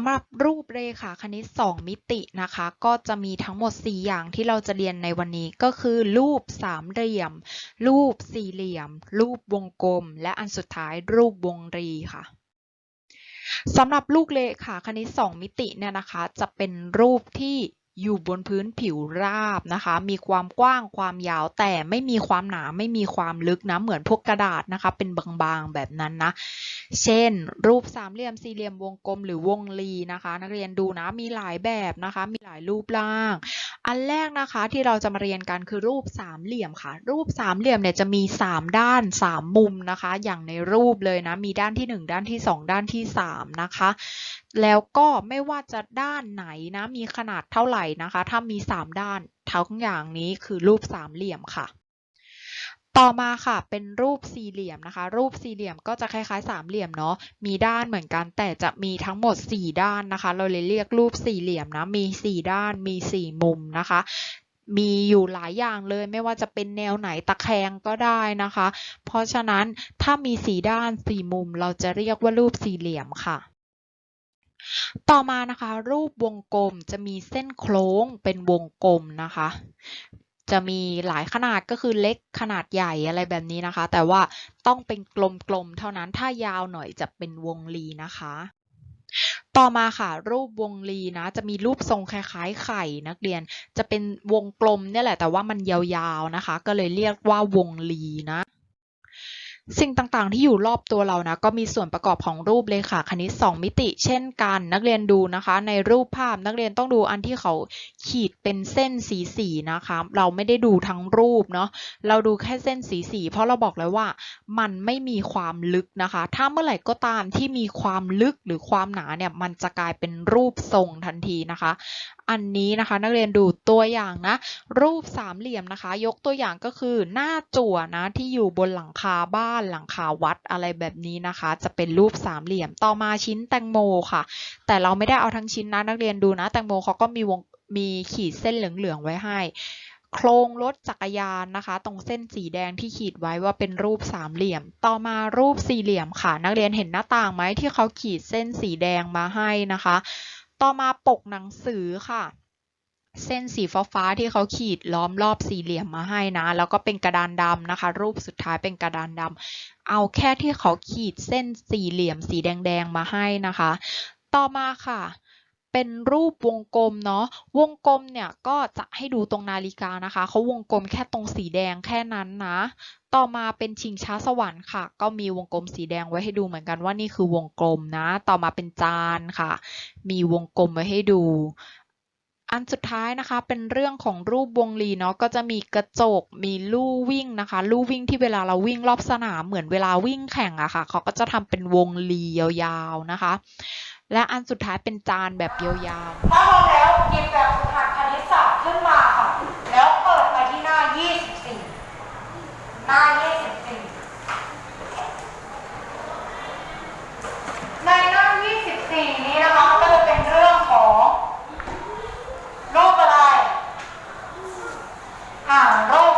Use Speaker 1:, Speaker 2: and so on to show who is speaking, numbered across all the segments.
Speaker 1: ำหรับรูปเรขาคณิต 2 มิตินะคะ ก็จะมีทั้งหมด 4 อย่างที่เราจะเรียนในวันนี้ก็คือ รูปสามเหลี่ยม รูปสี่เหลี่ยม รูปวงกลม และอันสุดท้ายรูปวงรีค่ะสำหรับลูกเลขาคณิต 2 มิติเนี่ยนะคะ จะเป็นรูปที่ อยู่บนพื้นผิวราบนะคะ มีความกว้างความยาวแต่ไม่มีความหนาไม่มีความลึกนะ เหมือนพวกกระดาษนะคะ เป็นบางๆแบบนั้นนะ เช่น รูปสามเหลี่ยมสี่เหลี่ยมวงกลมหรือวงรีนะคะ นักเรียนดูนะ มีหลายแบบนะคะ มีหลายรูปร่าง อันแรกนะคะที่เราจะมาเรียนกันคือรูปสามเหลี่ยมค่ะ รูปสามเหลี่ยมเนี่ยจะมี 3 ด้าน 3 มุมนะคะ อย่างในรูปเลยนะ มีด้านที่ 1 ด้านที่ 2 ด้านที่3นะคะแล้วก็ไม่ว่าจะด้านไหนนะ มีขนาดเท่าไหร่นะคะ ถ้ามี 3 ด้านทั้งอย่างนี้คือรูปสามเหลี่ยมค่ะ ต่อมาค่ะ เป็นรูปสี่เหลี่ยมนะคะ รูปสี่เหลี่ยมก็จะคล้ายๆสามเหลี่ยมเนาะ มีด้านเหมือนกัน แต่จะมีทั้งหมด 4 ด้านนะคะ เราเลยเรียกรูปสี่เหลี่ยมนะ มี 4 ด้าน มี 4 มุมนะคะ มีอยู่หลายอย่างเลย ไม่ว่าจะเป็นแนวไหนตะแคงก็ได้นะคะ เพราะฉะนั้นถ้ามีสี่ด้านสี่มุม เราจะเรียกว่ารูปสี่เหลี่ยมค่ะ ต่อมานะคะ รูปวงกลมจะมีเส้นโค้งเป็นวงกลมนะคะ จะมีหลายขนาดก็คือเล็กขนาดใหญ่อะไรแบบนี้นะคะ แต่ว่าต้องเป็นกลมๆเท่านั้นถ้ายาวหน่อยจะเป็นวงรีนะคะ ต่อมาค่ะ รูปวงรีนะ จะมีรูปทรงคล้ายๆ ไข่นักเรียน จะเป็นวงกลมเนี่ยแหละแต่ว่ามันยาวๆนะคะ ก็เลยเรียกว่าวงรีนะ สิ่งต่างๆ ที่อยู่รอบตัวเรานะก็มีส่วนประกอบของรูปเลขาคณิต 2 มิติ เช่นกันนักเรียนดูนะคะ ในรูปภาพนักเรียนต้องดูอันที่เขาขีดเป็นเส้นสีๆนะคะ เราไม่ได้ดูทั้งรูปเนาะเราดูแค่เส้นสีๆเพราะเราบอกเลยว่า มันไม่มีความลึกนะคะ ถ้าเมื่อไหร่ก็ตามที่มีความลึกหรือความหนาเนี่ยมันจะกลายเป็นรูปทรงทันทีนะคะ อันนี้นะคะ นักเรียนดูตัวอย่างนะ รูปสามเหลี่ยมนะคะ ยกตัวอย่างก็คือหน้าจั่วนะที่อยู่บนหลังคาบ้านหลังคาวัดอะไรแบบนี้นะคะ จะเป็นรูปสามเหลี่ยมต่อมาชิ้นแตงโมค่ะ แต่เราไม่ได้เอาทั้งชิ้นนะนักเรียนดูนะ แตงโมเขาก็มีวงมีขีดเส้นเหลืองๆไว้ให้โครงรถจักรยานนะคะ ตรงเส้นสีแดงที่ขีดไว้ว่าเป็นรูปสามเหลี่ยม ต่อมารูปสี่เหลี่ยมค่ะ นักเรียนเห็นหน้าต่างไหมที่เขาขีดเส้นสีแดงมาให้นะคะ ต่อมาปกหนังสือค่ะ เส้นสีฟ้าๆที่เขาขีดล้อมรอบสี่เหลี่ยมมาให้นะ แล้วก็เป็นกระดานดำนะคะ รูปสุดท้ายเป็นกระดานดำเอาแค่ที่เขาขีดเส้นสี่เหลี่ยมสีแดงๆมาให้นะคะ ต่อมาค่ะเป็นรูปวงกลมเนาะวงกลมเนี่ยก็จะให้ดูตรงนาฬิกานะคะเขาวงกลมแค่ตรงสีแดงแค่นั้นนะ ต่อมาเป็นชิงช้าสวรรค์ค่ะ ก็มีวงกลมสีแดงไว้ให้ดูเหมือนกันว่านี่คือวงกลมนะ ต่อมาเป็นจานค่ะ มีวงกลมไว้ให้ดู อันสุดท้ายนะคะเป็นเรื่องของรูปวงรีเนาะก็จะมีกระจกมีลู่วิ่งนะคะ ลู่วิ่งที่เวลาเราวิ่งรอบสนามเหมือนเวลาวิ่งแข่งอะค่ะเขาก็จะทำเป็นวงรียาวๆนะคะ และอันสุดท้ายเป็นจานแบบยาวๆ
Speaker 2: ถ้าพร้อมแล้วหยิบแบบฝึกหัดคณิตศาสตร์ขึ้นมาค่ะ แล้วเปิดไปที่หน้า 24 หน้า24ในหน้า24 นี้นะคะก็จะเป็นเรื่องของรูปอะไรอ่ารูปเลขาค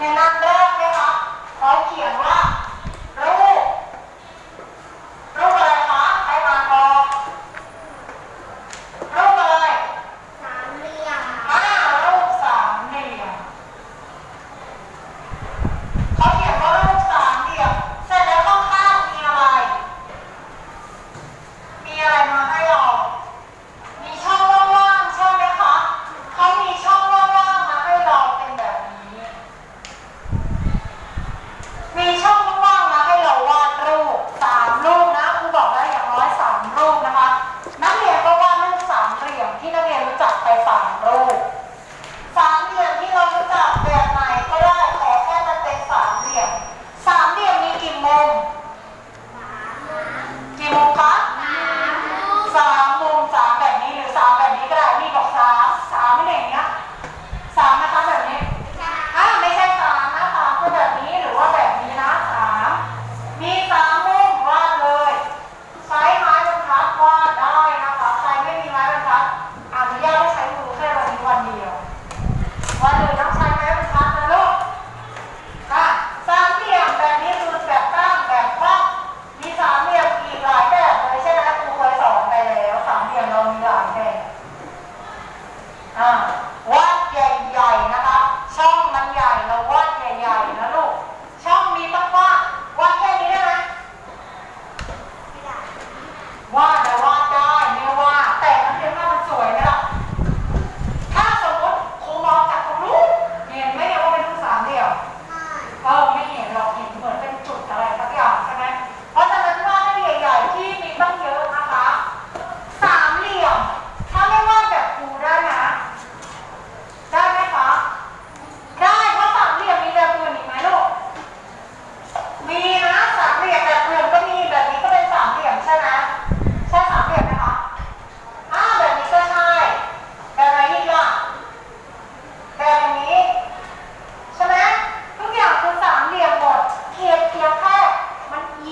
Speaker 2: Renan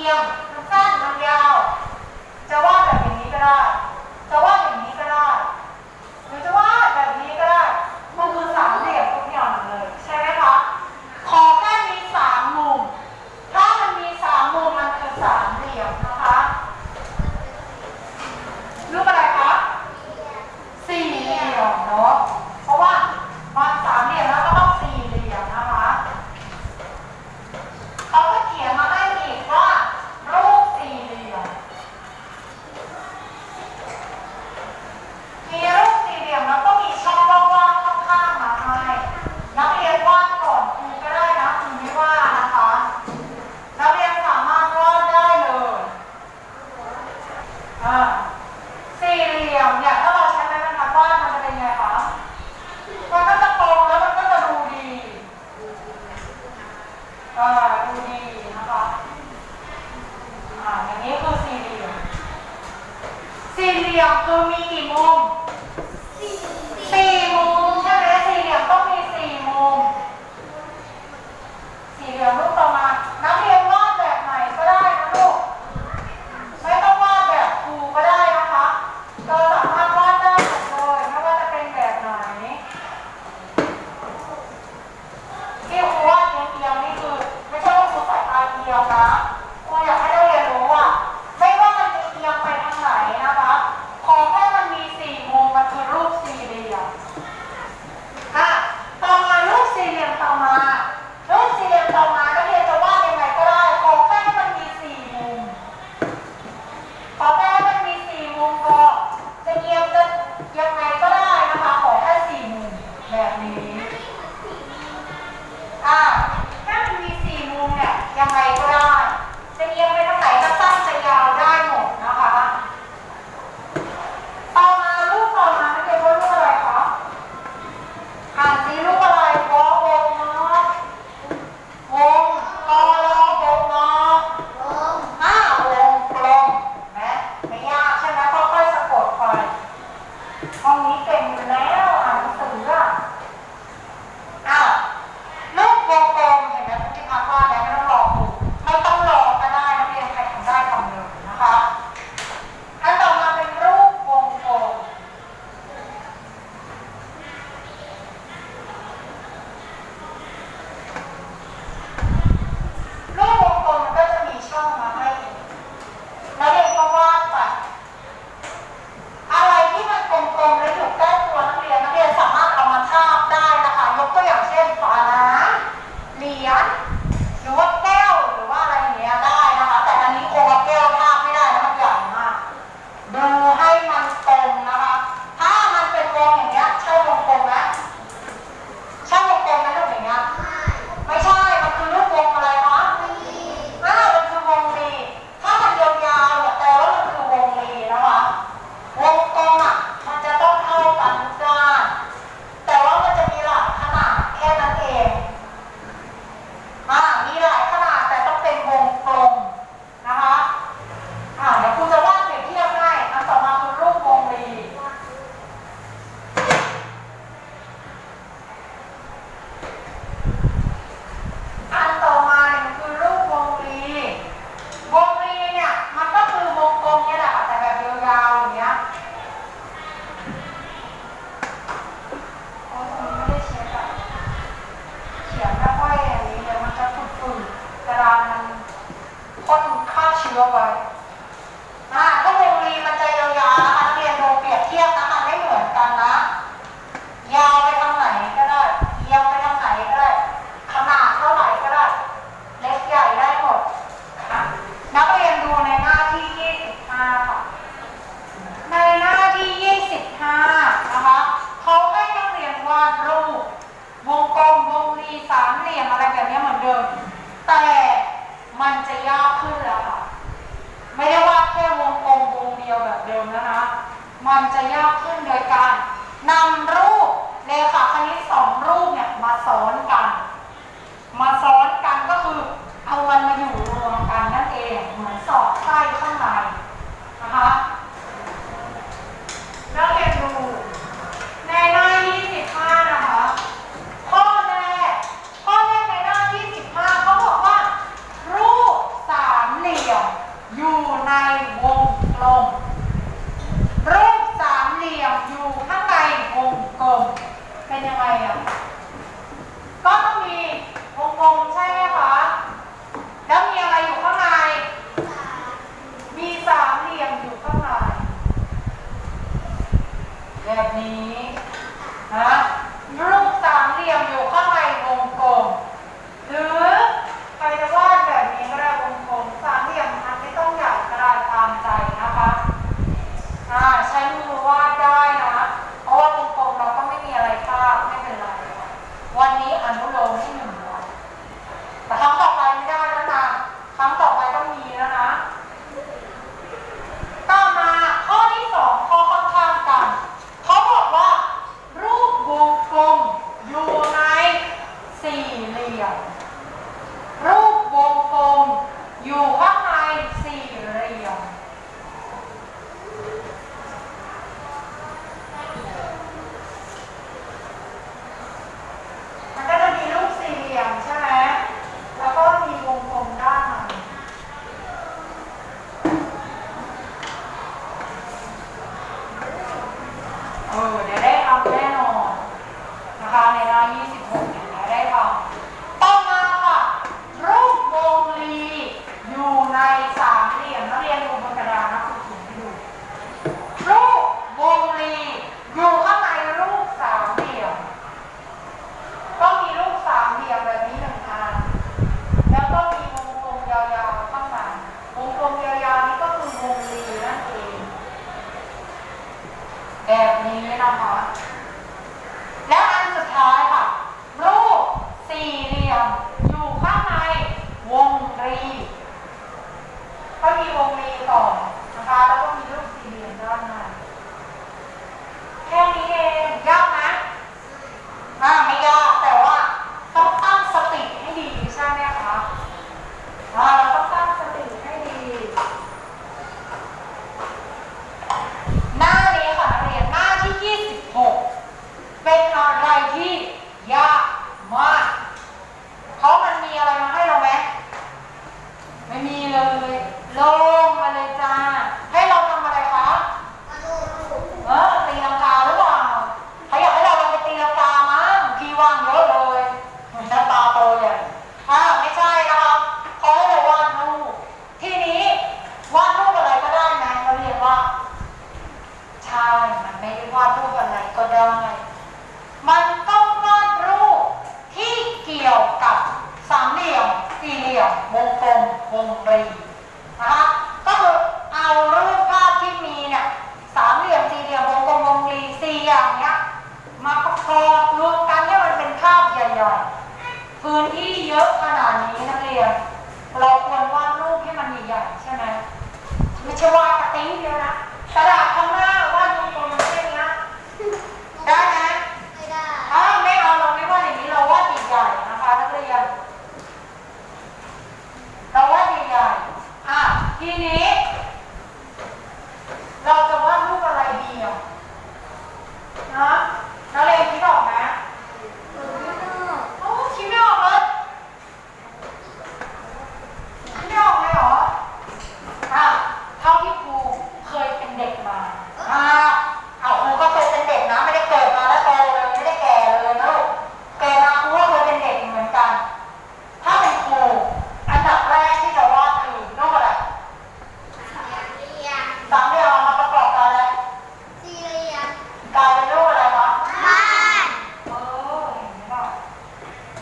Speaker 2: มั พ่นฆ่าเชื้อไว้อ่ถ้าวงรีมันจะยาวๆนะคะนักเรียนลองเปรียบเทียบนะคะไม่เหมือนกันนะ ยาวไปทางไหนก็ได้เยาวไปทางไหนก็ได้ ขนาดเท่าไหร่ก็ได้ เล็กใหญ่ได้หมดนักเรียนดูในหน้าที่ 25 ค่ะ ในหน้าที่ 25 นะคะเขาให้นักเรียนวาดรูปวงกลมวงรีสามเหลี่ยมอะไรแบบนี้เหมือนเดิม มันจะยากขึ้นแล้วค่ะ ไม่ได้ว่าแค่วงกลมวงเดียวแบบเดิมแล้วนะมันจะยากขึ้นโดยการนำรูปเลขาคณิตสองรูปเนี่ยมาซ้อนกัน มาซ้อนกันก็คือเอามันมาอยู่รวมกันนั่นเอง เหมือนสอบไส้ข้างใน Oh,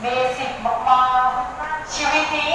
Speaker 2: เบสิกมากๆชีวิตนี้